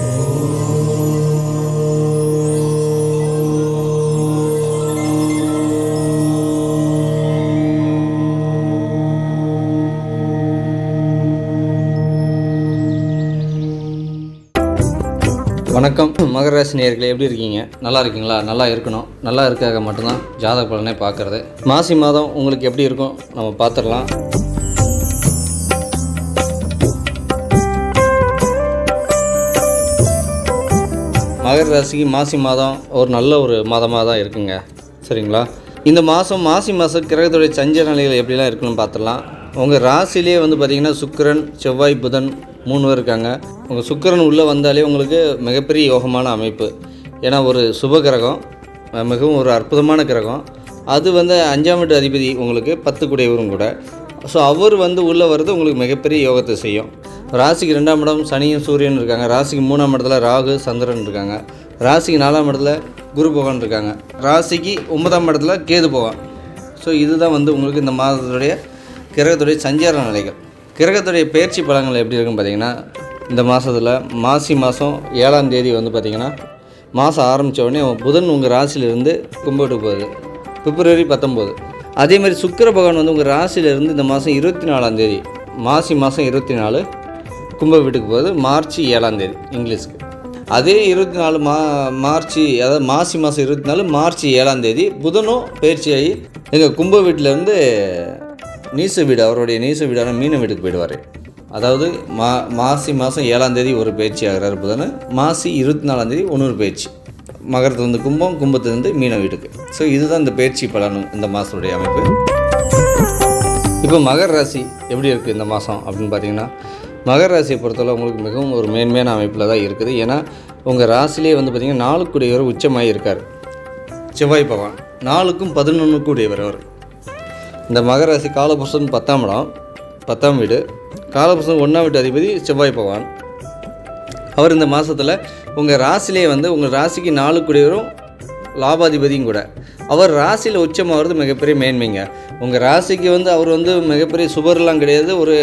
வணக்கம். மகர எப்படி இருக்கீங்க? நல்லா இருக்கீங்களா? நல்லா இருக்கணும். நல்லா இருக்காக மட்டும்தான் ஜாதக பலனை பார்க்குறது. மாசி மாதம் உங்களுக்கு எப்படி இருக்கும்? நம்ம பார்த்துடலாம். மகர ராசிக்கு மாசி மாதம் ஒரு நல்ல ஒரு மாதமாக தான் இருக்குங்க. சரிங்களா? இந்த மாதம் மாசி மாதம் கிரகத்துடைய சஞ்ச நிலைகள் எப்படிலாம் இருக்குன்னு பார்த்துடலாம். உங்கள் ராசிலேயே வந்து பார்த்திங்கன்னா சுக்கிரன் செவ்வாய் புதன் மூணு பேர் இருக்காங்க. உங்கள் சுக்கிரன் உள்ளே வந்தாலே உங்களுக்கு மிகப்பெரிய யோகமான அமைப்பு. ஏன்னா ஒரு சுப கிரகம் மிகவும் ஒரு அற்புதமான கிரகம். அது வந்து அஞ்சாம் வீட்டு அதிபதி உங்களுக்கு பத்து கூடியவரும் கூட. ஸோ அவர் வந்து உள்ளே வர்றது உங்களுக்கு மிகப்பெரிய யோகத்தை செய்யும். ராசிக்கு ரெண்டாம் இடம் சனியும் சூரியன் இருக்காங்க. ராசிக்கு மூணாம் இடத்துல ராகு சந்திரன் இருக்காங்க. ராசிக்கு நாலாம் இடத்துல குரு பகவான் இருக்காங்க. ராசிக்கு ஒன்பதாம் இடத்துல கேது பகவான். ஸோ இதுதான் வந்து உங்களுக்கு இந்த மாதத்துடைய கிரகத்துடைய சஞ்சார நிலைகள். கிரகத்துடைய பயிற்சி பலங்கள் எப்படி இருக்குன்னு பார்த்தீங்கன்னா இந்த மாதத்தில் மாசி மாதம் ஏழாம் தேதி வந்து பார்த்திங்கன்னா மாதம் ஆரம்பித்த உடனே புதன் உங்கள் ராசியிலிருந்து கும்பிட்டு போகுது. பிப்ரவரி பத்தொம்போது அதே மாதிரி சுக்கிர பகவான் வந்து உங்கள் ராசியிலிருந்து இந்த மாதம் இருபத்தி நாலாம் தேதி மாசி மாதம் இருபத்தி நாலு கும்ப வீட்டுக்கு போகுது மார்ச் ஏழாந்தேதி இங்கிலீஷ்க்கு. அதே இருபத்தி நாலு மா மார்ச் அதாவது மாசி மாதம் இருபத்தி நாலு மார்ச் ஏழாந்தேதி புதனும் புதனும் பயிற்சியாகி எங்கள் கும்ப வீட்டிலேருந்து நீச வீடு அவருடைய நீச வீடான மீன வீட்டுக்கு போயிடுவார். அதாவது மா மாசி மாதம் ஏழாந்தேதி ஒரு பயிற்சி ஆகிறார் புதன் மாசி இருபத்தி நாலாந்தேதி ஒன்று பயிற்சி. மகரத்துலேருந்து கும்பம் கும்பத்துலேருந்து மீன வீட்டுக்கு. ஸோ இதுதான் இந்த பயிற்சி பலன் இந்த மாதத்துடைய அமைப்பு. இப்போ மகர ராசி எப்படி இருக்குது இந்த மாதம் அப்படின்னு பார்த்தீங்கன்னா மகர ராசியை பொறுத்தளவு உங்களுக்கு மிகவும் ஒரு மேன்மையான அமைப்பில் தான் இருக்குது. ஏன்னா உங்கள் ராசிலே வந்து பார்த்திங்கன்னா நாலுக்குடையவர் உச்சமாக இருக்கார். செவ்வாய் பகவான். நாலுக்கும் பதினொன்று அவர். இந்த மகர ராசி காலபுருஷன் பத்தாம் இடம் பத்தாம் வீடு. காலபுருஷன் ஒன்றாம் வீட்டு அதிபதி செவ்வாய் பகவான். அவர் இந்த மாதத்தில் உங்கள் ராசிலே வந்து உங்கள் ராசிக்கு நாலு லாபாதிபதியும் கூட. அவர் ராசியில் உச்சமாகிறது மிகப்பெரிய மேன்மைங்க. உங்கள் ராசிக்கு வந்து அவர் வந்து மிகப்பெரிய சுபர்லாம் கிடையாது. ஒரு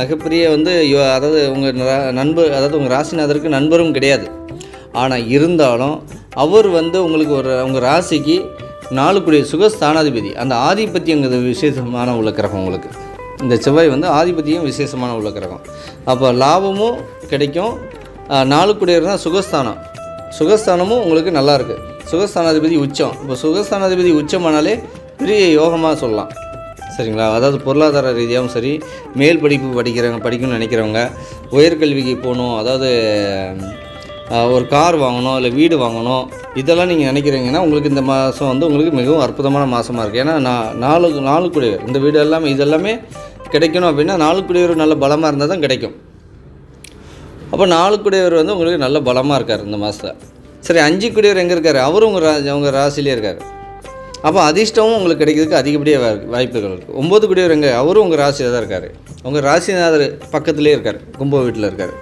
மிகப்பெரிய வந்து அதாவது உங்கள் நண்பர் அதாவது உங்கள் ராசிநாதருக்கு நண்பரும் கிடையாது. ஆனால் இருந்தாலும் அவர் வந்து உங்களுக்கு ஒரு உங்கள் ராசிக்கு நாலுக்குடிய சுகஸ்தானாதிபதி. அந்த ஆதிபத்தியங்கிறது விசேஷமான உள்ள கிரகம் உங்களுக்கு. இந்த செவ்வாய் வந்து ஆதிபத்தியம் விசேஷமான உள்ள கிரகம். அப்போ லாபமும் கிடைக்கும். ஆஹ், நாலுக்குடியர் தான் சுகஸ்தானம். சுகஸ்தானமும் உங்களுக்கு நல்லாயிருக்கு சுகஸ்தானாதிபதி உச்சம். இப்போ சுகஸ்தானாதிபதி உச்சமானாலே பெரிய யோகமாக சொல்லலாம். சரிங்களா? அதாவது பொருளாதார ரீதியாகவும் சரி மேல் படிப்பு படிக்கிறவங்க படிக்கணும்னு நினைக்கிறவங்க உயர்கல்விக்கு போகணும் அதாவது ஒரு கார் வாங்கணும் இல்லை வீடு வாங்கணும் இதெல்லாம் நீங்கள் நினைக்கிறீங்கன்னா உங்களுக்கு இந்த மாதம் வந்து உங்களுக்கு மிகவும் அற்புதமான மாதமாக இருக்குது ஏன்னா நான் நாலு நாலு குடியவர் இந்த வீடு எல்லாமே இதெல்லாமே கிடைக்கணும் அப்படின்னா நாலு குடியவர் நல்ல பலமாக இருந்தால் தான் கிடைக்கும். அப்போ நாலு குடியவர் வந்து உங்களுக்கு நல்ல பலமாக இருக்கார் இந்த மாதத்தில் சரி அஞ்சு குடியவர் எங்கே இருக்கார்? அவரும் உங்கள் ரா உங்கள் ராசிலே இருக்கார். அப்போ அதிர்ஷ்டமும் உங்களுக்கு கிடைக்கிறதுக்கு அதிகப்படியாக வாய்ப்புகள் இருக்குது ஒம்பது குடியவருங்க அவரும் உங்கள் ராசியாக தான் இருக்கார். உங்கள் ராசிநாதர் பக்கத்துலேயே இருக்கார். கும்ப வீட்டில் இருக்கார்.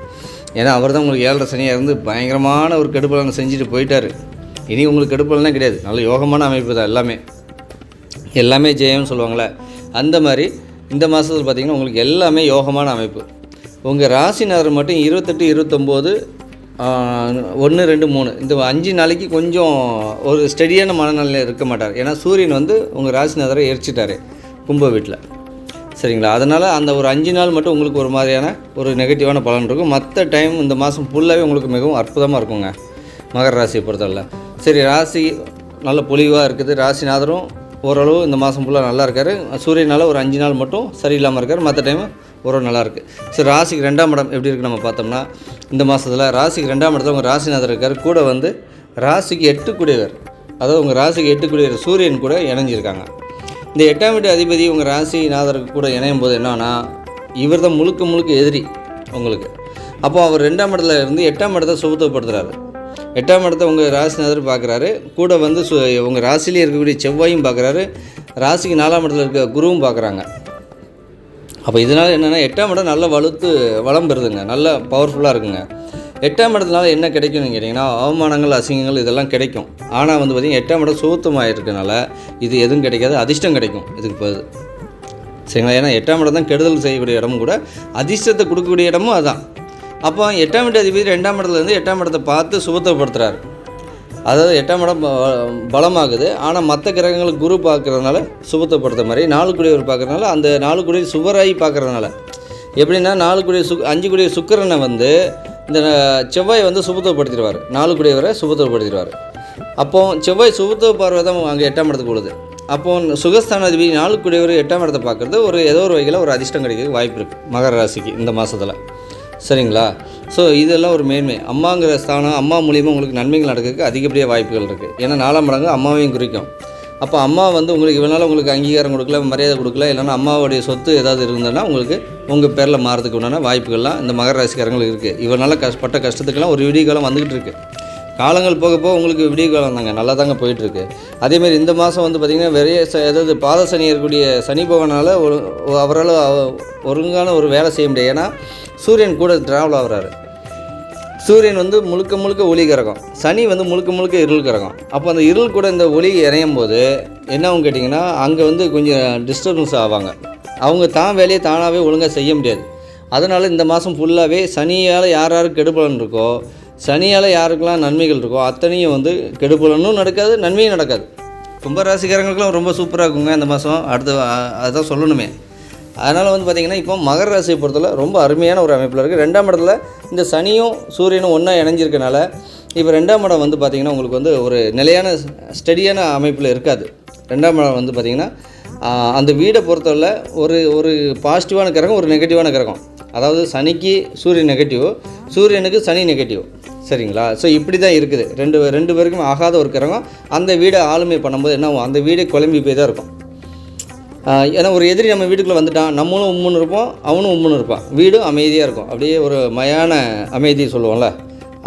ஏன்னா அவர் தான் உங்களுக்கு ஏழரை சனியாக இருந்து பயங்கரமான ஒரு கெடுப்பலனை செஞ்சுட்டு போயிட்டார். இனி உங்களுக்கு கெடுப்பலனே கிடையாது. நல்ல யோகமான அமைப்பு தான் எல்லாமே. எல்லாமே ஜெயம்னு சொல்லுவாங்களே அந்த மாதிரி இந்த மாதத்தில் பார்த்திங்கன்னா உங்களுக்கு எல்லாமே யோகமான அமைப்பு. உங்கள் ராசிநாதர் மட்டும் இருபத்தெட்டு இருபத்தொம்போது ஒன்று ரெண்டு மூணு. இந்த அஞ்சு நாளைக்கு கொஞ்சம் ஒரு ஸ்டெடியான மனநிலையில் இருக்க மாட்டார். ஏன்னா சூரியன் வந்து உங்கள் ராசிநாதரை எரிச்சிட்டாரு கும்ப வீட்டில். சரிங்களா? அதனால் அந்த ஒரு அஞ்சு நாள் மட்டும் உங்களுக்கு ஒரு மாதிரியான ஒரு நெகட்டிவான பலன் இருக்கும். மற்ற டைம் இந்த மாதம் ஃபுல்லாகவே உங்களுக்கு மிகவும் அற்புதமாக இருக்குங்க மகர ராசியை பொறுத்தவரை சரி ராசி நல்ல பொலிவாக இருக்குது. ராசிநாதரும் ஓரளவு இந்த மாதம் ஃபுல்லாக நல்லா இருக்கார். சூரியனால் ஒரு அஞ்சு நாள் மட்டும் சரியில்லாமல் இருக்கார். மற்ற டைம் ஓரளவு நல்லாயிருக்கு. சரி ராசிக்கு ரெண்டாம் இடம் எப்படி இருக்குது நம்ம பார்த்தோம்னா இந்த மாதத்தில் ராசிக்கு ரெண்டாம் இடத்துல உங்கள் ராசிநாதர் இருக்கார். கூட வந்து ராசிக்கு எட்டு குடியவர். அதாவது உங்கள் ராசிக்கு எட்டு குடியவர் சூரியன் கூட இணைஞ்சிருக்காங்க. இந்த எட்டாம் வீட்டு அதிபதி உங்கள் ராசிநாதருக்கு கூட இணையும் போது என்னன்னா இவர் தான் முழுக்க முழுக்க எதிரி உங்களுக்கு. அப்போ அவர் ரெண்டாம் இடத்துல இருந்து எட்டாம் இடத்த சுபத்துவப்படுத்துகிறாரு எட்டாம் இடத்த உங்கள் ராசிநாதர் பார்க்குறாரு. கூட வந்து சு உங்கள் ராசிலேயே இருக்கக்கூடிய செவ்வாயும் பார்க்குறாரு. ராசிக்கு நாலாம் இடத்துல இருக்க குருவும் பார்க்குறாங்க. அப்போ இதனால் என்னென்னா எட்டாம் இடம் நல்ல வலுத்து வளம் பெறுதுங்க. நல்ல பவர்ஃபுல்லாக இருக்குங்க. எட்டாம் இடத்துனால என்ன கிடைக்கும்னு கேட்டிங்கன்னா அவமானங்கள் அசிங்கங்கள் இதெல்லாம் கிடைக்கும். ஆனால் வந்து பார்த்திங்கன்னா எட்டாம் இடம் சுத்தமாக இருக்கனால இது எதுவும் கிடைக்காது அதிர்ஷ்டம் கிடைக்கும் இதுக்கு பதில் சரிங்களா? ஏன்னா எட்டாம் இடம் தான் கெடுதல் செய்யக்கூடிய இடமும் கூட அதிர்ஷ்டத்தை கொடுக்கக்கூடிய இடமும் அதுதான் அப்போ எட்டாம் வீட்டு அதிபதி ரெண்டாம் இடத்துலேருந்து எட்டாம் இடத்தை பார்த்து சுபத்தப்படுத்துகிறாரு அதாவது எட்டாம் இடம் பலமாகுது. ஆனால் மற்ற கிரகங்களுக்கு குரு பார்க்கறதுனால சுபத்துவப்படுத்த மாதிரி நாலு குடியவர் பார்க்குறதுனால அந்த நாலு குடியர் சுவராகி பார்க்கறதுனால. எப்படின்னா நாலு குடிய சு அஞ்சு குடிய சுக்கிரனை வந்து இந்த செவ்வாய் வந்து சுபத்துவப்படுத்திடுவார் நாலு குடியவரை சுபத்துவப்படுத்திடுவார் அப்போ செவ்வாய் சுபத்துவ பார்வை தான் அங்கே எட்டாம் இடத்துக்கு உள்ளது. அப்போ சுகஸ்தானாதிபதி நாலு குடியவர் எட்டாம் இடத்தை பார்க்குறது ஒரு ஏதோ ஒரு வகையில் ஒரு அதிர்ஷ்டம் கிடைக்க வாய்ப்பு இருக்குது மகர ராசிக்கு இந்த மாதத்தில் சரிங்களா? ஸோ இதெல்லாம் ஒரு மேன்மை. அம்மாங்கிற ஸ்தானம் அம்மா மூலியமாக உங்களுக்கு நன்மைகள் நடக்கிறதுக்கு அதிகப்படியாக வாய்ப்புகள் இருக்குது ஏன்னா நாலாம் மடங்கு அம்மாவையும் குறிக்கும். அப்போ அம்மா வந்து உங்களுக்கு இவனால் உங்களுக்கு அங்கீகாரம் கொடுக்கல மரியாதை கொடுக்கல இல்லைன்னா அம்மாவுடைய சொத்து ஏதாவது இருந்ததுன்னா உங்களுக்கு உங்கள் பேரில் மாறதுக்கு உண்டான வாய்ப்புகள்லாம் இந்த மகர ராசிக்காரங்களுக்கு இருக்குது இவனால் கஷ்டப்பட்ட கஷ்டத்துக்கெல்லாம் ஒரு விடிய காலம் வந்துக்கிட்டு இருக்குது காலங்கள் போக போக உங்களுக்கு விடிய காலம் தாங்க நல்லா தாங்க போயிட்டுருக்கு அதேமாரி இந்த மாதம் வந்து பார்த்திங்கன்னா வெறைய ஏதாவது பாத சனி இருக்கக்கூடிய சனி பகவானால் ஒரு அவரால் ஒழுங்கான ஒரு வேலை செய்ய முடியாது. ஏன்னா சூரியன் கூட ட்ராவல் ஆகிறாரு. சூரியன் வந்து முழுக்க முழுக்க ஒளி கிரகம். சனி வந்து முழுக்க முழுக்க இருள் கிரகம். அப்போ அந்த இருள் கூட இந்த ஒளி இறையும் போது என்னவும் கேட்டிங்கன்னா அங்கே வந்து கொஞ்சம் டிஸ்டர்பன்ஸ் ஆவாங்க. அவங்க தான் வேலையை தானாகவே ஒழுங்காக செய்ய முடியாது. அதனால் இந்த மாதம் ஃபுல்லாகவே சனியால் யார் யாருக்கு கெடுபலன் இருக்கோ சனியால் யாருக்கெல்லாம் நன்மைகள் இருக்கோ அத்தனையும் வந்து கெடுபலனும் நடக்காது நன்மையும் நடக்காது. கும்பராசிக்காரங்களுக்கெல்லாம் ரொம்ப சூப்பராக இருக்குங்க இந்த மாதம் அடுத்து அதுதான் சொல்லணுமே. அதனால் வந்து பார்த்திங்கன்னா இப்போ மகர ராசியை பொறுத்தவரை ரொம்ப அருமையான ஒரு அமைப்பில் இருக்குது ரெண்டாம் இடத்துல இந்த சனியும் சூரியனும் ஒன்றா இணைஞ்சிருக்கனால இப்போ ரெண்டாம் இடம் வந்து பார்த்திங்கன்னா உங்களுக்கு வந்து ஒரு நிலையான ஸ்டடியான அமைப்பில் இருக்காது. ரெண்டாம் இடம் வந்து பார்த்திங்கன்னா அந்த வீடை பொறுத்தவரை ஒரு ஒரு பாசிட்டிவான கிரகம் ஒரு நெகட்டிவான கிரகம். அதாவது சனிக்கு சூரியன் நெகட்டிவ் சூரியனுக்கு சனி நெகட்டிவ் சரிங்களா? ஸோ இப்படி தான் இருக்குது. ரெண்டு ரெண்டு பேருக்கும் ஆகாத ஒரு கிரகம். அந்த வீடை ஆளுமை பண்ணும்போது என்ன ஆகும்? அந்த வீடே குழம்பி போய் தான் இருக்கும். ஏன்னா ஒரு எதிரி நம்ம வீட்டுக்குள்ளே வந்துட்டான் நம்மளும் உம்முன்னு இருப்போம் அவனும் உம்முன்னு இருப்பான். வீடும் அமைதியாக இருக்கும். அப்படியே ஒரு மயான அமைதி சொல்லுவோம்ல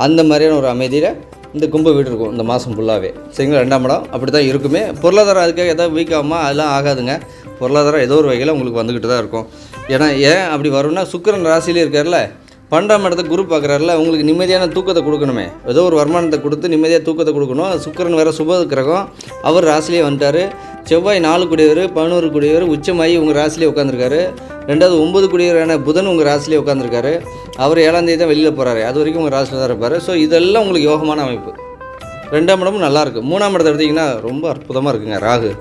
அந்த மாதிரியான ஒரு அமைதியில் இந்த கும்ப வீடு இருக்கும் இந்த மாதம் ஃபுல்லாகவே சரிங்களா? ரெண்டாம் இடம் அப்படி தான் இருக்குமே. பொருளாதாரம் அதுக்காக எதாவது வீக் ஆகுமா? அதெல்லாம் ஆகாதுங்க. பொருளாதாரம் ஏதோ ஒரு வகையில் உங்களுக்கு வந்துக்கிட்டு தான் இருக்கும். ஏன்னா ஏன் அப்படி வரும்னா சுக்கிரன் ராசியிலே இருக்கார்ல பன்னெண்டாம் இடத்த குரு பார்க்குறாருல உங்களுக்கு நிம்மதியான தூக்கத்தை கொடுக்கணுமே. ஏதோ ஒரு வருமானத்தை கொடுத்து நிம்மதியாக தூக்கத்தை கொடுக்கணும். சுக்கிரன் வேறு சுப கிரகம். அவர் ராசிலே வந்துட்டார். செவ்வாய் நாலு குடியவர் பதினோரு குடியவர் உச்சமாகி உங்கள் ராசிலே உட்காந்துருக்காரு ரெண்டாவது ஒன்பது குடியவரான புதன் உங்கள் ராசிலே உட்காந்துருக்காரு அவர் ஏழாம் தேதி தான் வெளியில் போகிறாரு அது வரைக்கும் உங்கள் ராசியில் தான் இருப்பார். ஸோ இதெல்லாம் உங்களுக்கு யோகமான அமைப்பு. ரெண்டாம் இடமும் நல்லாயிருக்கு மூணாம் இடத்த எடுத்திங்கன்னா ரொம்ப அற்புதமாக இருக்குங்க ராகு.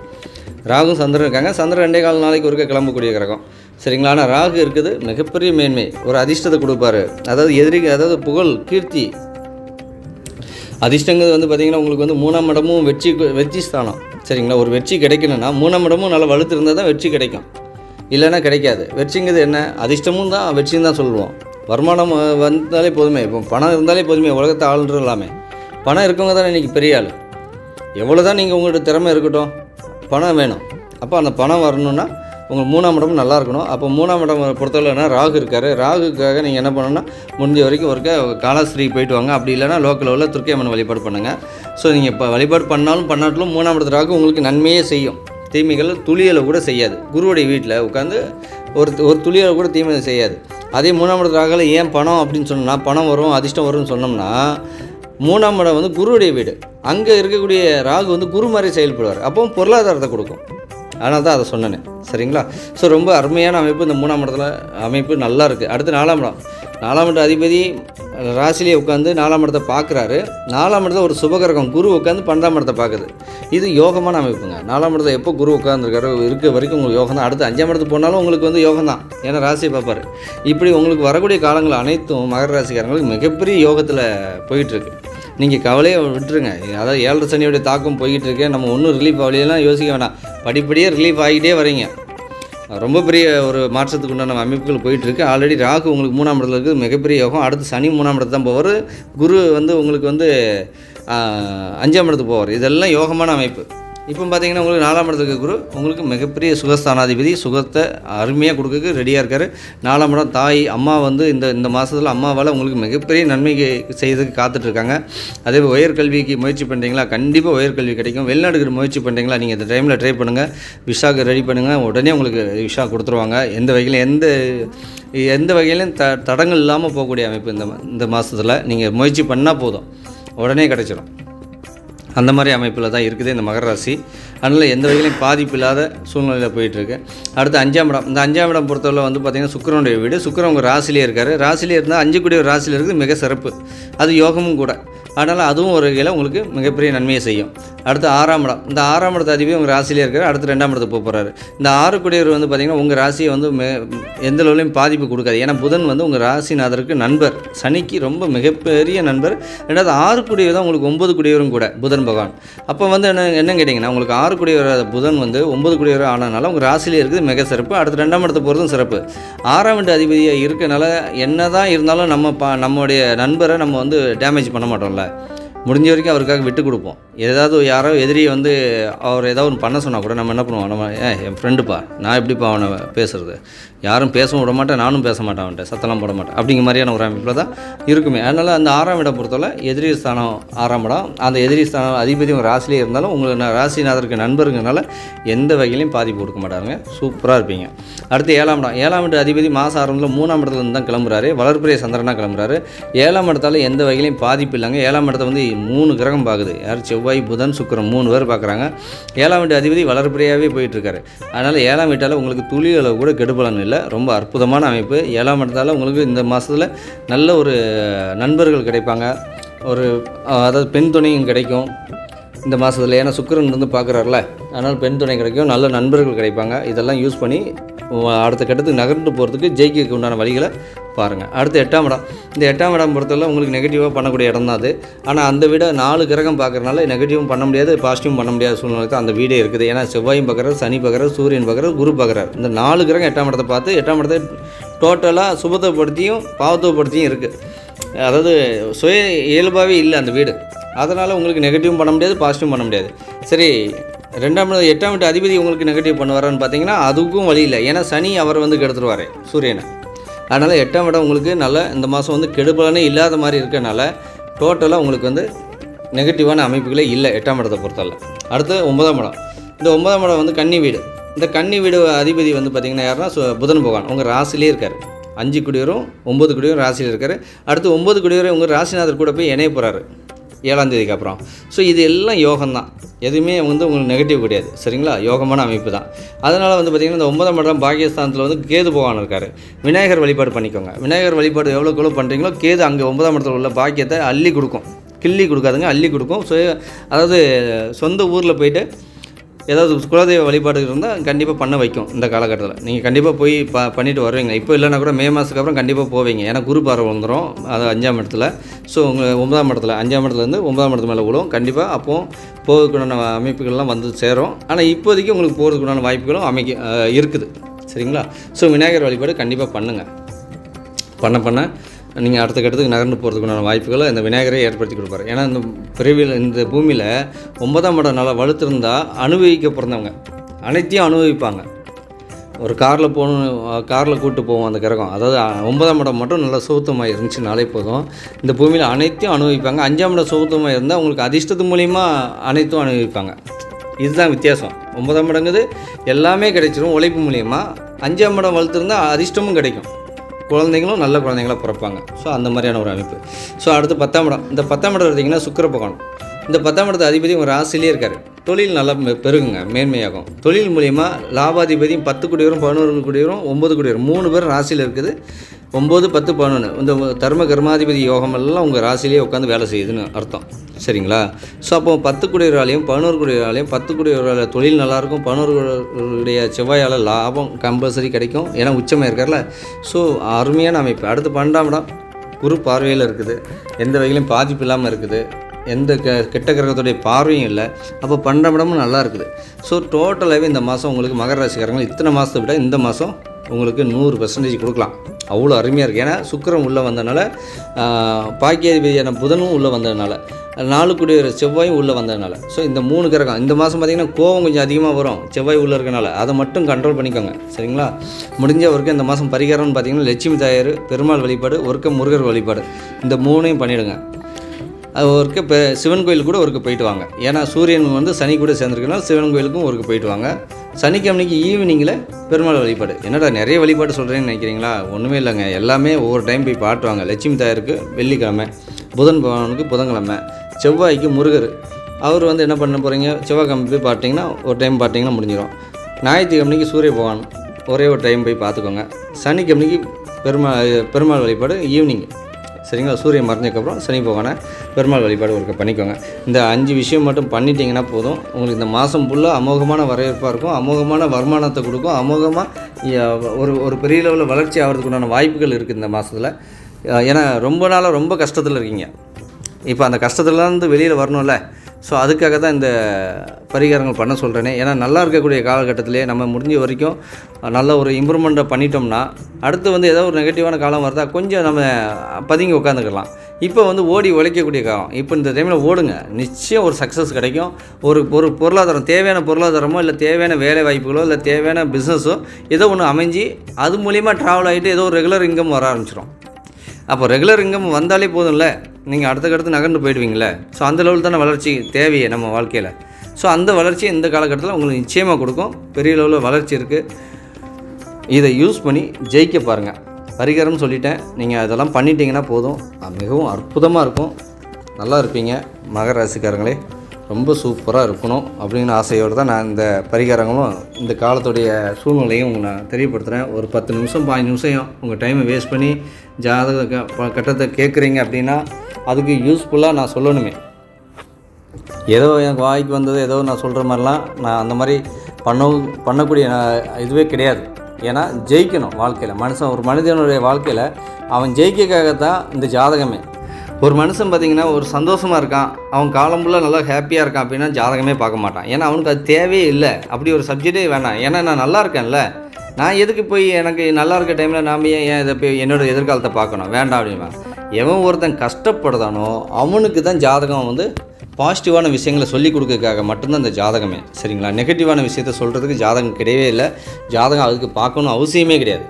ராகும் சந்திரன் இருக்காங்க. சந்திரன் ரெண்டே கால் நாளைக்கு ஒருக்க கிளம்பக்கூடிய கிரகம். சரிங்களா? ஆனால் ராகு இருக்குது மிகப்பெரிய மேன்மை. ஒரு அதிர்ஷ்டத்தை கொடுப்பாரு. அதாவது எதிரி அதாவது புகழ் கீர்த்தி. அதிர்ஷ்டங்கிறது வந்து பார்த்திங்கன்னா உங்களுக்கு வந்து மூணாம் இடமும் வெற்றி வெற்றி ஸ்தானம். சரிங்களா? ஒரு வெற்றி கிடைக்கணும்னா மூணாம் இடமும் நல்லா வலுத்து இருந்தால் தான் வெற்றி கிடைக்கும். இல்லைன்னா கிடைக்காது. வெற்றிங்கிறது என்ன? அதிர்ஷ்டமும் தான் வெற்றியும் தான் சொல்லுவோம். வருமானம் வந்தாலே போதுமே. இப்போ பணம் இருந்தாலே போதுமே. உலகத்தை ஆளுன்ற எல்லாமே. பணம் இருக்கவங்க தான் இன்றைக்கி பெரிய ஆள். எவ்வளோ தான் நீங்கள் உங்களோட திறமை இருக்கட்டும் பணம் வேணும். அப்போ அந்த பணம் வரணும்னா உங்கள் மூணாம் இடமும் நல்லா இருக்கணும் அப்போ மூணாம் இடம் பொறுத்தவரைனா ராகு இருக்கார். ராகுக்காக நீங்கள் என்ன பண்ணணும்னா முடிஞ்ச வரைக்கும் ஒருக்க காலாஸ்ரீ போயிட்டு வாங்க. அப்படி இல்லைன்னா லோக்கல் உள்ள துர்க்கியம்மன் வழிபாடு பண்ணுங்கள் ஸோ நீங்கள் இப்போ வழிபாடு பண்ணாலும் பண்ணாட்டிலும் மூணாம் இடத்து ராகு உங்களுக்கு நன்மையே செய்யும். தீமைகள் துளியலை கூட செய்யாது. குருவுடைய வீட்டில் உட்காந்து ஒரு ஒரு துளியலை கூட தீமை செய்யாது. அதே மூணாம் இடத்து ராகுல ஏன் பணம் அப்படின்னு சொன்னோம்னா பணம் வரும் அதிர்ஷ்டம் வரும்னு சொன்னோம்னா மூணாம் இடம் வந்து குருவுடைய வீடு. அங்கே இருக்கக்கூடிய ராகு வந்து குரு மாதிரி செயல்படுவார். அப்போ பொருளாதாரத்தை கொடுக்கும். அதனால தான் அதை சொன்னேன். சரிங்களா? ஸோ ரொம்ப அருமையான அமைப்பு இந்த மூணாம் இடத்துல. அமைப்பு நல்லா இருக்குது அடுத்து நாலாம் இடம். நாலாம் இடம் அதிபதி ராசிலேயே உட்காந்து நாலாம் இடத்தை பார்க்குறாரு. நாலாம் இடத்துல ஒரு சுபகிரகம். குரு உட்காந்து பன்னெண்டாம் இடத்தை பார்க்குது. இது யோகமான அமைப்புங்க. நாலாம் இடத்துல எப்போ குரு உட்காந்துருக்காரு இருக்க வரைக்கும் உங்களுக்கு யோகம் தான். அடுத்து அஞ்சாம் இடத்துக்கு போனாலும் உங்களுக்கு வந்து யோகம் தான். ஏன்னா ராசியை பார்ப்பார். இப்படி உங்களுக்கு வரக்கூடிய காலங்கள் அனைத்தும் மகர ராசிக்காரங்களுக்கு மிகப்பெரிய யோகத்தில் போயிட்டுருக்கு. நீங்கள் கவலையை விட்டுருங்க. அதாவது ஏழரை சனியோடைய தாக்கம் போய்கிட்டு இருக்கேன் நம்ம ஒன்றும் ரிலீஃப் ஆகலையெல்லாம் யோசிக்க வேணாம். படிப்படியாக ரிலீஃப் ஆகிட்டே வரீங்க. ரொம்ப பெரிய ஒரு மாற்றத்துக்கு உண்டான அமைப்புகள் போயிட்டுருக்கு. ஆல்ரெடி ராகு உங்களுக்கு மூணாம் இடத்துல இருக்குது. மிகப்பெரிய யோகம். அடுத்து சனி மூணாம் இடத்து தான் போவார். குரு வந்து உங்களுக்கு வந்து அஞ்சாம் இடத்துக்கு போவார். இதெல்லாம் யோகமான அமைப்பு. இப்போ பார்த்தீங்கன்னா உங்களுக்கு நாலாம் இடத்துக்கு இருக்க குரு உங்களுக்கு மிகப்பெரிய சுகஸ்தானாதிபதி சுகத்தை அருமையாக கொடுக்கறதுக்கு ரெடியாக இருக்கார். நாலாம் இடம் தாய் அம்மா வந்து இந்த இந்த மாதத்தில் அம்மாவால் உங்களுக்கு மிகப்பெரிய நன்மை செய்யறதுக்கு காத்துட்ருக்காங்க. அதே போல் உயர்கல்விக்கு முயற்சி பண்ணுறீங்களா கண்டிப்பாக உயர்கல்வி கிடைக்கும். வெளிநாடுக்கு முயற்சி பண்ணுறீங்களா நீங்கள் இந்த டைமில் ட்ரை பண்ணுங்கள் விஷாக்கு ரெடி பண்ணுங்கள் உடனே உங்களுக்கு விஷா கொடுத்துருவாங்க. எந்த வகையிலும் எந்த எந்த வகையிலும் த தடங்கள் இல்லாமல் போகக்கூடிய அமைப்பு இந்த இந்த மாதத்தில் நீங்கள் முயற்சி பண்ணால் போதும். உடனே கிடச்சிடும் அந்த மாதிரி அமைப்பில் தான் இருக்குது இந்த மகர ராசி. அதனால் எந்த வகையிலையும் பாதிப்பு இல்லாத சூழ்நிலையில் போயிட்டுருக்கு. அடுத்து அஞ்சாம் இடம். இந்த அஞ்சாம் இடம் பொறுத்தவரை வந்து பார்த்திங்கன்னா சுக்கிரனுடைய வீடு. சுக்கரன் உங்கள் ராசிலே இருக்கார். ராசிலே இருந்தால் அஞ்சு கூடிய ஒரு ராசியில் இருக்குது. மிக சிறப்பு. அது யோகமும் கூட. அதனால் அதுவும் ஒரு வகையில் உங்களுக்கு மிகப்பெரிய நன்மையை செய்யும். அடுத்து ஆறாம் இடம். இந்த ஆறாம் இடத்து அதிபதி உங்கள் ராசியிலே இருக்கிற அடுத்து ரெண்டாம் இடத்துக்கு போக போகிறாரு இந்த ஆறு குடியவர் வந்து பார்த்திங்கன்னா உங்கள் ராசியை வந்து மே எந்த அளவுலையும் பாதிப்பு கொடுக்காது. ஏன்னா புதன் வந்து உங்கள் ராசிநாதருக்கு நண்பர். சனிக்கு ரொம்ப மிகப்பெரிய நண்பர். ரெண்டாவது ஆறு குடியவர் தான் உங்களுக்கு ஒன்பது குடியவரும் கூட புதன் பகவான். அப்போ வந்து என்ன என்ன கேட்டிங்கன்னா உங்களுக்கு ஆறு குடியவர் புதன் வந்து ஒன்பது குடியவர் ஆனதுனால உங்கள் ராசியிலே இருக்குது மிக சிறப்பு. அடுத்து ரெண்டாம் இடத்து போகிறதும் சிறப்பு. ஆறாம் வீட்டு அதிபதியாக இருக்கனால என்ன தான் இருந்தாலும் நம்ம பா நம்மளுடைய நண்பரை நம்ம வந்து டேமேஜ் பண்ண மாட்டோம்ல. 对 முடிஞ்ச வரைக்கும் அவருக்காக விட்டு கொடுப்போம். ஏதாவது யாரோ எதிரி வந்து அவர் ஏதாவது ஒன்று பண்ண சொன்னால் கூட நம்ம என்ன பண்ணுவோம்? நம்ம ஏ என் ஃப்ரெண்டுப்பா நான் எப்படிப்பா அவனை பேசுறது? யாரும் பேசவும் விட மாட்டேன் நானும் பேச மாட்டேன் அவன்கிட்ட சத்தலாம் போட மாட்டேன். அப்படிங்கிற மாதிரியான ஒரு அமைப்பில் தான் இருக்குமே. அதனால் அந்த ஆறாம் இடம் பொறுத்தவரை எதிரி ஸ்தானம் ஆறாம் இடம். அந்த எதிரி ஸ்தானம் அதிபதி உங்கள் ராசிலே இருந்தாலும் உங்களுக்கு நான் ராசிநாதருக்கு நண்பருங்கனால எந்த வகையிலையும் பாதிப்பு கொடுக்க மாட்டாங்க சூப்பராக இருப்பீங்க. அடுத்து ஏழாம் இடம். ஏழாம் இடம் அதிபதி மாதம் ஆரம்பத்தில் மூணாம் இடத்துல இருந்து தான் கிளம்புறாரு. வளர்ப்புரிய சந்திரனாக கிளம்புறாரு. ஏழாம் இடத்தால் எந்த வகையிலையும் பாதிப்பு இல்லைங்க. ஏழாம் இடத்த வந்து மூணு கிரகம் பார்க்குது. யார்? செவ்வாய் புதன் சுக்கிரன் மூணு பேர் பார்க்குறாங்க. ஏழாம் வீட்டு அதிபதி வளர்பிரியாகவே போயிட்டுருக்காரு. அதனால் ஏழாம் வீட்டால் உங்களுக்கு துளி அளவு கூட கெடுபலன் இல்லை. ரொம்ப அற்புதமான அமைப்பு. ஏழாம் இடத்தால் உங்களுக்கு இந்த மாதத்தில் நல்ல ஒரு நண்பர்கள் கிடைப்பாங்க. ஒரு அதாவது பெண் துணையும் கிடைக்கும். இந்த மாதத்தில் ஏன்னா சுக்கிரன் இருந்து பார்க்குறாருல. அதனால் பெண் துணை கிடைக்கும். நல்ல நண்பர்கள் கிடைப்பாங்க. இதெல்லாம் யூஸ் பண்ணி அடுத்த கட்டத்துக்கு நகர்ந்து போகிறதுக்கு ஜெயிக்கிறதுக்கு உண்டான வழிகளை பாருங்கள் அடுத்து எட்டாம் இடம். இந்த எட்டாம் இடம் பொறுத்தவரை உங்களுக்கு நெகட்டிவாக பண்ணக்கூடிய இடம் தான் அது. ஆனால் அந்த விட நாலு கிரகம் பார்க்குறனால நெகட்டிவும் பண்ண முடியாது பாசிட்டிவும் பண்ண முடியாத சூழ்நிலை தான் அந்த வீடே இருக்குது. ஏன்னா செவ்வாயும் பார்க்குறாரு சனி பார்க்குறாரு சூரியன் பார்க்குறாரு குரு பார்க்குறாரு இந்த நாலு கிரகம் எட்டாம் இடத்தை பார்த்து எட்டாம் இடத்தை டோட்டலாக சுபத்துவப்படுத்தியும் பாவத்துவப்படுத்தியும் இருக்குது அதாவது சுய இயல்பாகவே இல்லை அந்த வீடு. அதனால் உங்களுக்கு நெகட்டிவும் பண்ண முடியாது பாசிட்டிவும் பண்ண முடியாது. சரி ரெண்டாம் இடம் எட்டாம் வீட்டு அதிபதி உங்களுக்கு நெகட்டிவ் பண்ணுவாரான்னு பார்த்தீங்கன்னா அதுக்கும் வழி இல்லை. ஏன்னா சனி அவர் வந்து கெடுத்துருவார் சூரியனை. அதனால் எட்டாம் இடம் உங்களுக்கு நல்ல இந்த மாதம் வந்து கெடுபலனே இல்லாத மாதிரி இருக்கனால டோட்டலாக உங்களுக்கு வந்து நெகட்டிவான அமைப்புகளே இல்லை எட்டாம் இடத்தை பொறுத்தவரை. அடுத்து ஒன்பதாம் இடம். இந்த ஒன்பதாம் இடம் வந்து கன்னி வீடு. இந்த கன்னி வீடு அதிபதி வந்து பார்த்திங்கன்னா யாருன்னா புதன் பகவான். உங்கள் ராசிலே இருக்கார். அஞ்சு குடியரும் ஒம்பது குடியரும் ராசியில் இருக்கார். அடுத்து ஒம்பது குடியரும் உங்கள் ராசிநாதர் கூட போய் இணைய போகிறாரு ஏழாந்தேதிக்கு அப்புறம். ஸோ இது எல்லாம் யோகம்தான். எதுவுமே வந்து உங்களுக்கு நெகட்டிவ் கிடையாது. சரிங்களா? யோகமான அமைப்பு தான். அதனால் வந்து பார்த்திங்கன்னா இந்த ஒன்பதாம் இடம் பாகிஸ்தானத்தில் வந்து கேது பகவான் இருக்கார். விநாயகர் வழிபாடு பண்ணிக்கோங்க. விநாயகர் வழிபாடு எவ்வளோக்கு எவ்வளோ பண்ணுறீங்களோ கேது அங்கே ஒன்பதாம் இடத்துல உள்ள பாக்கியத்தை அள்ளி கொடுக்கும். கிள்ளி கொடுக்காதுங்க அள்ளி கொடுக்கும். ஸோ அதாவது சொந்த ஊரில் போயிட்டு ஏதாவது குலதெய்வ வழிபாடு இருந்தால் கண்டிப்பாக பண்ண வைக்கும் இந்த காலகட்டத்தில். நீங்கள் கண்டிப்பாக போய் ப பண்ணிட்டு வருவீங்க. இப்போ இல்லைன்னா கூட மே மாதத்துக்கு அப்புறம் கண்டிப்பாக போவீங்க. ஏன்னா குரு பார்வை வந்துடும் அது அஞ்சாம் இடத்துல. ஸோ உங்கள் ஒன்பதாம் இடத்துல அஞ்சாம் இடத்துலேருந்து ஒன்பதாம் இடத்து மேலே விழும். கண்டிப்பாக அப்போது போகிறதுக்குண்டான அமைப்புகள்லாம் வந்து சேரும். ஆனால் இப்போதைக்கு உங்களுக்கு போகிறதுக்குண்டான வாய்ப்புகளும் அமைக்க இருக்குது. சரிங்களா? ஸோ விநாயகர் வழிபாடு கண்டிப்பாக பண்ணுங்கள் பண்ண பண்ண. நீங்கள் அடுத்த கட்டத்துக்கு நகர்ந்து போகிறதுக்குண்டான வாய்ப்புகளை இந்த விநாயகரை ஏற்படுத்தி கொடுப்பாரு. ஏன்னா இந்த பிரிவில் இந்த பூமியில் ஒன்பதாம் இடம் நல்லா வலுத்திருந்தால் அனுபவிக்க பிறந்தவங்க. அனைத்தையும் அனுபவிப்பாங்க. ஒரு காரில் போகணும் காரில் கூப்பிட்டு போவோம் அந்த கிரகம். அதாவது ஒன்பதாம் இடம் மட்டும் நல்லா சுத்தமாக இருந்துச்சுனாலே போதும். இந்த பூமியில் அனைத்தையும் அனுபவிப்பாங்க. அஞ்சாம் இடம் சுத்தமாக இருந்தால் உங்களுக்கு அதிர்ஷ்டத்து மூலிமா அனைத்தும் அனுபவிப்பாங்க. இதுதான் வித்தியாசம். ஒன்பதாம் இடங்குது எல்லாமே கிடைச்சிரும். உழைப்பு மூலியமாக அஞ்சாம் இடம் வளர்த்துருந்தா அதிர்ஷ்டமும் கிடைக்கும். குழந்தைங்களும் நல்ல குழந்தைங்களாக பிறப்பாங்க. ஸோ அந்த மாதிரியான ஒரு அமைப்பு. ஸோ அடுத்து பத்தாம் இடம். இந்த பத்தாம் இடம் எடுத்திங்கன்னா சுக்கிர பகவான். இந்த பத்தாம் இடத்து அதிபதி உங்கள் ராசிலே இருக்கார். தொழில் நல்லா பெருகுங்க மேன்மையாகும். தொழில் மூலியமாக லாபாதிபதியும் பத்து குடியரும் பதினோரு குடியரும் ஒம்பது குடியரும் மூணு பேர் ராசியில் இருக்குது. ஒம்பது பத்து பதினொன்று இந்த தர்ம கர்மாதிபதி யோகம் எல்லாம் உங்கள் ராசிலேயே உட்காந்து வேலை செய்யுதுன்னு அர்த்தம். சரிங்களா? ஸோ அப்போ பத்து குடியராலையும் பதினோரு குடியராலையும் பத்து குடியரால தொழில் நல்லாயிருக்கும் பதினோருடைய செவ்வாயால் லாபம் கம்பல்சரி கிடைக்கும். ஏன்னா உச்சமாக இருக்கார்ல. ஸோ அருமையான அமைப்பு. அடுத்து பன்னெண்டாம் இடம். குரு பார்வையில் இருக்குது. எந்த வகையிலும் பாதிப்பு இல்லாமல் இருக்குது. எந்த க கெட்ட கிரகத்துடைய பார்வையும் இல்லை. அப்போ பன்னெண்டாம் இடமும் நல்லா இருக்குது. ஸோ டோட்டலாகவே இந்த மாதம் உங்களுக்கு மகர ராசிக்காரங்க இத்தனை மாதத்தை விட இந்த மாதம் உங்களுக்கு நூறு பர்சன்டேஜ் கொடுக்கலாம். அவ்வளோ அருமையாக இருக்குது ஏன்னா சுக்கரம் உள்ளே வந்ததுனால பாக்கியாதிபதியான புதனும் உள்ளே வந்ததுனால நாலுக்குடிய செவ்வாயும் உள்ளே வந்ததுனால. ஸோ இந்த மூணு கிரகம் இந்த மாதம் பார்த்திங்கன்னா கோவம் கொஞ்சம் அதிகமாக வரும். செவ்வாய் உள்ளே இருக்கனால. அதை மட்டும் கண்ட்ரோல் பண்ணிக்கோங்க. சரிங்களா? முடிஞ்ச வரைக்கும் இந்த மாதம் பரிகாரம்னு பார்த்தீங்கன்னா லட்சுமி தாயார் பெருமாள் வழிபாடு ஒருக்க முருகர் வழிபாடு. இந்த மூணையும் பண்ணிவிடுங்க ஒருக்க இப்போ சிவன் கோயில் கூட ஒருக்கு போயிட்டு வாங்க. ஏன்னா சூரியன் வந்து சனி கூட சேர்ந்துருக்கனால சிவன் கோயிலுக்கும் ஒருக்கு போயிட்டு வாங்க. சனிக்கிழமைக்கு ஈவினிங்கில் பெருமாள் வழிபாடு. என்னடா நிறைய வழிபாடு சொல்கிறேன்னு நினைக்கிறீங்களா? ஒன்றுமே இல்லைங்க. எல்லாமே ஒவ்வொரு டைம் போய் பாட்டுவாங்க. லட்சுமி தாயருக்கு வெள்ளிக்கிழமை புதன் பகவானுக்கு புதன்கிழமை செவ்வாய்க்கு முருகர். அவர் வந்து என்ன பண்ண போகிறீங்க செவ்வாய்க்கிழமை போய் பார்த்தீங்கன்னா ஒரு டைம் பார்த்தீங்கன்னா முடிஞ்சிடும் ஞாயிற்றுக்கிழமைக்கு சூரிய பகவான் ஒரே ஒரு டைம் போய் பார்த்துக்கோங்க சனிக்கிழமைக்கு பெருமாள் பெருமாள் வழிபாடு ஈவினிங். சரிங்களா? சூரியன் மறைஞ்சதுக்கப்புறம் சனி பகவானை பெருமாள் வழிபாடு ஒருக்க பண்ணிக்கோங்க. இந்த அஞ்சு விஷயம் மட்டும் பண்ணிட்டீங்கன்னா போதும். உங்களுக்கு இந்த மாதம் ஃபுல்லாக அமோகமான வரவேற்பாக இருக்கும். அமோகமான வருமானத்தை கொடுக்கும். அமோகமாக ஒரு ஒரு பெரிய லெவலில் வளர்ச்சி ஆகிறதுக்கு உண்டான வாய்ப்புகள் இருக்குது இந்த மாதத்தில் ஏன்னா ரொம்ப நாளாக ரொம்ப கஷ்டத்தில் இருக்கீங்க. இப்போ அந்த கஷ்டத்துலேருந்து வெளியில் வரணும்ல. ஸோ அதுக்காக தான் இந்த பரிகாரங்கள் பண்ண சொல்கிறேனே ஏன்னா நல்லா இருக்கக்கூடிய காலகட்டத்திலே நம்ம முடிஞ்ச வரைக்கும் நல்ல ஒரு இம்ப்ரூவ்மெண்ட்டை பண்ணிட்டோம்னா அடுத்து வந்து ஏதோ ஒரு நெகட்டிவான காலம் வருதா கொஞ்சம் நம்ம பதுங்கி உட்காந்துக்கலாம் இப்போ வந்து ஓடி உழைக்கக்கூடிய காலம். இப்போ இந்த டைமில் ஓடுங்க. நிச்சயம் ஒரு சக்ஸஸ் கிடைக்கும். ஒரு ஒரு பொருளாதாரம் தேவையான பொருளாதாரமோ இல்லை தேவையான வேலை வாய்ப்புகளோ இல்லை தேவையான பிஸ்னஸோ ஏதோ ஒன்று அமைஞ்சு அது மூலிமா ட்ராவல் ஆகிட்டு ஏதோ ஒரு ரெகுலர் இன்கம் வர ஆரம்பிச்சிடும் அப்போ ரெகுலர் இன்கம் வந்தாலே போதும்ல. நீங்கள் அடுத்தக்கடுத்து நகர்ந்து போயிடுவீங்களே ஸோ அந்த லெவல் தானே வளர்ச்சி தேவையே நம்ம வாழ்க்கையில். ஸோ அந்த வளர்ச்சி இந்த காலகட்டத்தில் உங்களுக்கு நிச்சயமாக கொடுக்கும். பெரிய லெவலில் வளர்ச்சி இருக்குது இதை யூஸ் பண்ணி ஜெயிக்க பாருங்கள் பரிகாரம்னு சொல்லிட்டேன். நீங்கள் அதெல்லாம் பண்ணிட்டீங்கன்னா போதும். மிகவும் அற்புதமாக இருக்கும். நல்லா இருப்பீங்க. மகர ராசிக்காரங்களே. ரொம்ப சூப்பராக இருக்கணும் அப்படின்னு ஆசையோடு தான் நான் இந்த பரிகாரங்களும் இந்த காலத்துடைய சூழ்நிலையும் உங்களுக்கு நான் தெரியப்படுத்துகிறேன் ஒரு பத்து நிமிஷம் பாஞ்சு நிமிஷம் உங்கள் டைமை வேஸ்ட் பண்ணி ஜாதக கட்டத்தை கேட்குறீங்க அப்படின்னா அதுக்கு யூஸ்ஃபுல்லாக நான் சொல்லணுமே. ஏதோ எனக்கு வாய்க்கு வந்தது ஏதோ நான் சொல்கிற மாதிரிலாம் நான் அந்த மாதிரி பண்ணவும் பண்ணக்கூடிய இதுவே கிடையாது. ஏன்னா ஜெயிக்கணும் வாழ்க்கையில். மனுஷன் ஒரு மனிதனுடைய வாழ்க்கையில் அவன் ஜெயிக்கிறதுக்காக தான் இந்த ஜாதகமே. ஒரு மனுஷன் பார்த்திங்கன்னா ஒரு சந்தோஷமாக இருக்கான். அவன் காலம் ஃபுல்லாக நல்லா ஹாப்பியாக இருக்கான் அப்படின்னா ஜாதகமே பார்க்க மாட்டான். ஏன்னா அவனுக்கு அது தேவையே இல்லை. அப்படி ஒரு சப்ஜெக்டே வேணாம். ஏன்னா நான் நல்லா இருக்கேன்ல. நான் எதுக்கு போய் எனக்கு நல்லா இருக்க டைமில் நாம் ஏன் ஏன் இதை போய் என்னோட எதிர்காலத்தை பார்க்கணும்? வேண்டாம் அப்படின்னா எவன் ஒருத்தன் கஷ்டப்படுதானோ அவனுக்கு தான் ஜாதகம் வந்து பாசிட்டிவான விஷயங்களை சொல்லி கொடுக்கறதுக்காக மட்டும்தான் இந்த ஜாதகமே. சரிங்களா? நெகட்டிவான விஷயத்த சொல்கிறதுக்கு ஜாதகம் கிடையவே இல்லை. ஜாதகம் அதுக்கு பார்க்கணும் அவசியமே கிடையாது.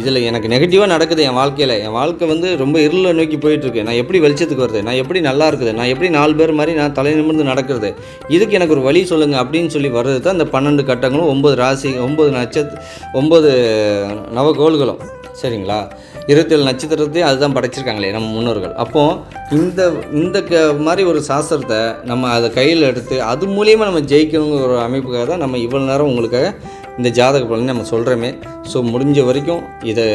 இதில் எனக்கு நெகட்டிவாக நடக்குது என் வாழ்க்கையில். என் வாழ்க்கை வந்து ரொம்ப இருளை நோக்கி போயிட்டுருக்கு. நான் எப்படி வெளிச்சத்துக்கு வருது? நான் எப்படி நல்லா இருக்குது? நான் எப்படி நாலு பேர் மாதிரி நான் தலை நிமிர்ந்து நடக்கிறது? இதுக்கு எனக்கு ஒரு வழி சொல்லுங்கள் அப்படின்னு சொல்லி வர்றது தான் இந்த பன்னெண்டு கட்டங்களும் ஒம்பது ராசி ஒம்பது நட்சத்திர ஒம்பது நவகோள்களும். சரிங்களா? இருபத்தேழு நட்சத்திரத்தையும் அதுதான் படைச்சிருக்காங்களே நம்ம முன்னோர்கள். அப்போது இந்த இந்த க மாதிரி ஒரு சாஸ்திரத்தை நம்ம அதை கையில் எடுத்து அது மூலியமாக நம்ம ஜெயிக்கணுங்கிற ஒரு அமைப்புக்காக தான் நம்ம இவ்வளோ நேரம் உங்களுக்காக இந்த ஜாதக பலனை நம்ம சொல்கிறோமே ஸோ முடிஞ்ச வரைக்கும் இதை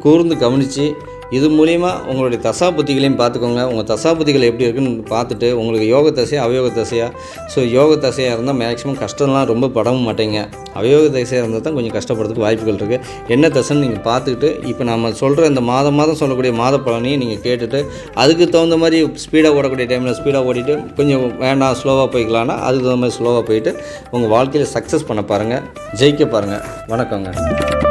கூர்ந்து கவனித்து இது மூலிமா உங்களுடைய தசா புத்திகளையும் பார்த்துக்கோங்க. உங்கள் தசா புத்திகள் எப்படி இருக்குன்னு பார்த்துட்டு உங்களுக்கு யோக தசையா அவயோக தசையா? ஸோ யோக தசையாக இருந்தால் மேக்ஸிமம் கஷ்டம்லாம் ரொம்ப படவும் மாட்டேங்க. அவயோக தசையாக இருந்தால் தான் கொஞ்சம் கஷ்டப்படுறதுக்கு வாய்ப்புகள் இருக்குது என்ன தசைன்னு நீங்கள் பார்த்துக்கிட்டு இப்போ நம்ம சொல்கிற இந்த மாதம் மாதம் சொல்லக்கூடிய மாத பலனையும் நீங்கள் கேட்டுட்டு அதுக்கு தகுந்த மாதிரி ஸ்பீடாக ஓடக்கூடிய டைமில் ஸ்பீடாக ஓடிட்டு கொஞ்சம் வேண்டாம் ஸ்லோவாக போய்க்கலான்னா அதுக்கு தகுந்த மாதிரி ஸ்லோவாக போயிட்டு உங்கள் வாழ்க்கையில் சக்ஸஸ் பண்ண பாருங்கள் ஜெயிக்க பாருங்கள் வணக்கங்க.